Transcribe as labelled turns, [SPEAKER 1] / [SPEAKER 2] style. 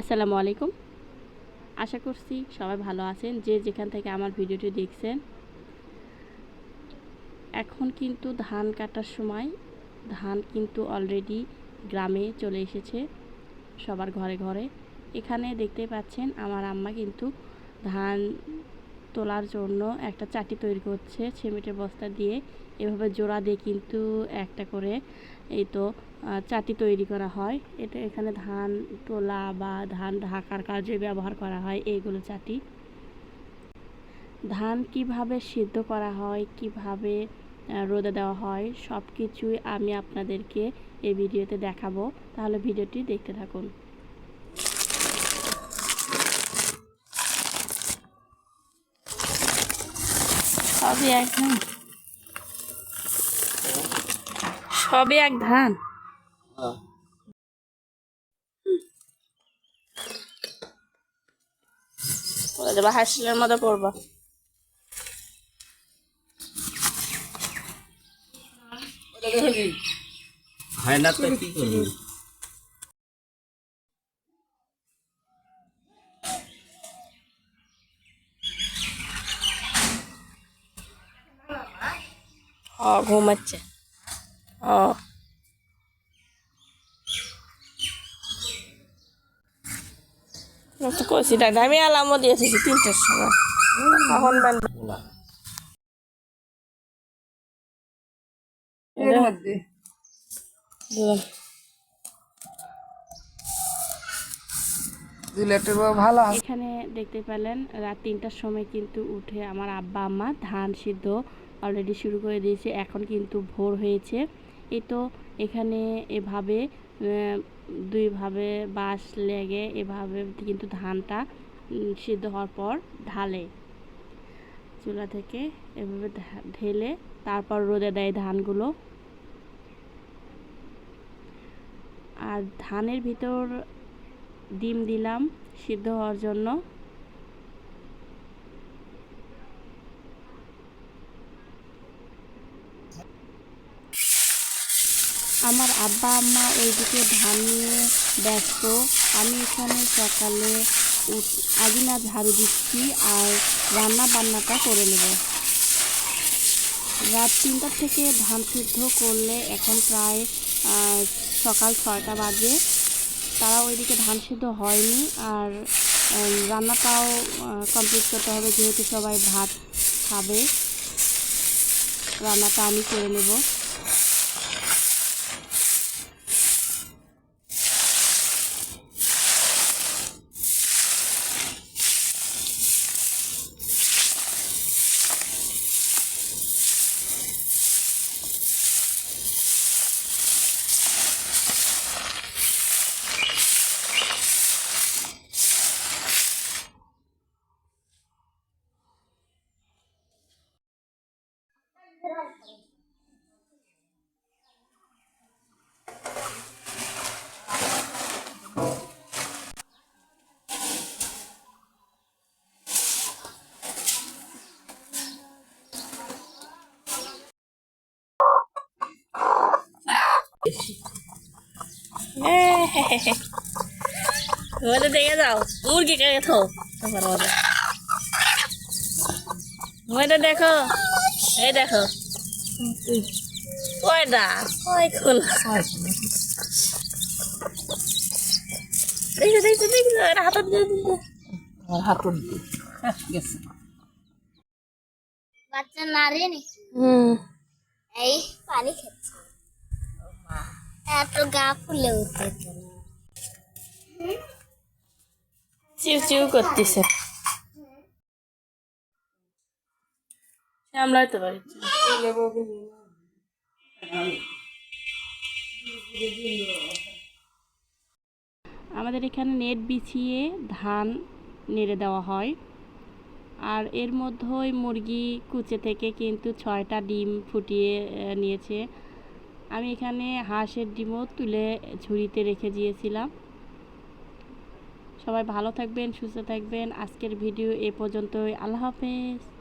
[SPEAKER 1] আসসালামু আলাইকুম। আশা করছি সবাই ভালো আছেন, যে যেখান থেকে আমার ভিডিওটি দেখছেন। এখন কিন্তু ধান কাটার সময়, ধান কিন্তু অলরেডি গ্রামে চলে এসেছে সবার ঘরে ঘরে। এখানে দেখতে পাচ্ছেন আমার আম্মা কিন্তু ধান তোলার জন্য একটা চাটি তৈরি করছে, সিমেন্টের বস্তা দিয়ে। এভাবে জোড়া দিয়ে কিন্তু একটা করে, এই তো চাটি তৈরি করা হয়। এটা এখানে ধান তোলা বা ধান ঢাকার কাজে ব্যবহার করা হয় এইগুলো চাটি। ধান কীভাবে সিদ্ধ করা হয়, কীভাবে রোদে দেওয়া হয় সব কিছুই আমি আপনাদেরকে এই ভিডিওতে দেখাবো। তাহলে ভিডিওটি দেখতে থাকুন। সবই এক ধান? সবই এক ধান? দেবা হাসিলের মতো পড়বা।
[SPEAKER 2] হয় না তো কি করবি?
[SPEAKER 1] ঘুমাচ্ছে ও তো কইছি দাদা আমি আলামও দিয়েছি তিনটের সময়।
[SPEAKER 3] আছে।
[SPEAKER 1] এখানে দেখতে পেলেন রাত তিনটার সময় কিন্তু উঠে আমার আব্বা আম্মা ধান সিদ্ধ অলরেডি শুরু করে দিয়েছে এখন কিন্তু ভোর হয়েছে। এই তো এখানে এভাবে দুইভাবে বাঁশ লেগে এভাবে কিন্তু ধানটা সিদ্ধ হওয়ার পর ঢালে। চুলা থেকে এভাবে ঢেলে তারপর রোদে দেয় ধানগুলো। আর ধানের ভিতর ডিম দিলাম সিদ্ধ হওয়ার জন্য। আমার আব্বা আম্মা ওইদিকে ধান নিয়ে ব্যস্ত। আমি এখানে সকালে উঠ- আগে না ঝাড়ু দিচ্ছি আর রান্না বান্নাটা করে নেব। রাত তিনটা থেকে ধান সিদ্ধ করলে এখন প্রায় সকাল ছয়টা বাজে। তারা ওইদিকে ধান সিদ্ধ হয়নি আর রান্নাটাও কমপ্লিট করতে হবে যেহেতু সবাই ভাত খাবে। রান্নাটা আমি করে নেব। ওদের দেখে যাও মুরগি কেটে থো তারপর ওদের ওইটা দেখো এই দেখো। কয়টা? কয় খোলা। দেখছ এটা হাতত দিয়ে দিল।
[SPEAKER 3] হাতুর গেছে।
[SPEAKER 4] বাচ্চা নারে নি?
[SPEAKER 1] হুম।
[SPEAKER 4] এই পানি খাচ্ছে এত গা ফুলে উঠেছে
[SPEAKER 1] চিউ চিউ করতেছে। পারি। আমাদের এখানে নেট বিছিয়ে ধান নেড়ে দেওয়া হয়। আর এর মধ্যেই মুরগি কুচে থেকে কিন্তু ছয়টা ডিম ফুটিয়ে নিয়েছে। আমি এখানে হাঁসের ডিমও তুলে ঝুড়িতে রেখে দিয়েছিলাম। সবাই ভালো থাকবেন, সুস্থ থাকবেন। আজকের ভিডিও এ পর্যন্তই। আল্লাহ হাফেজ।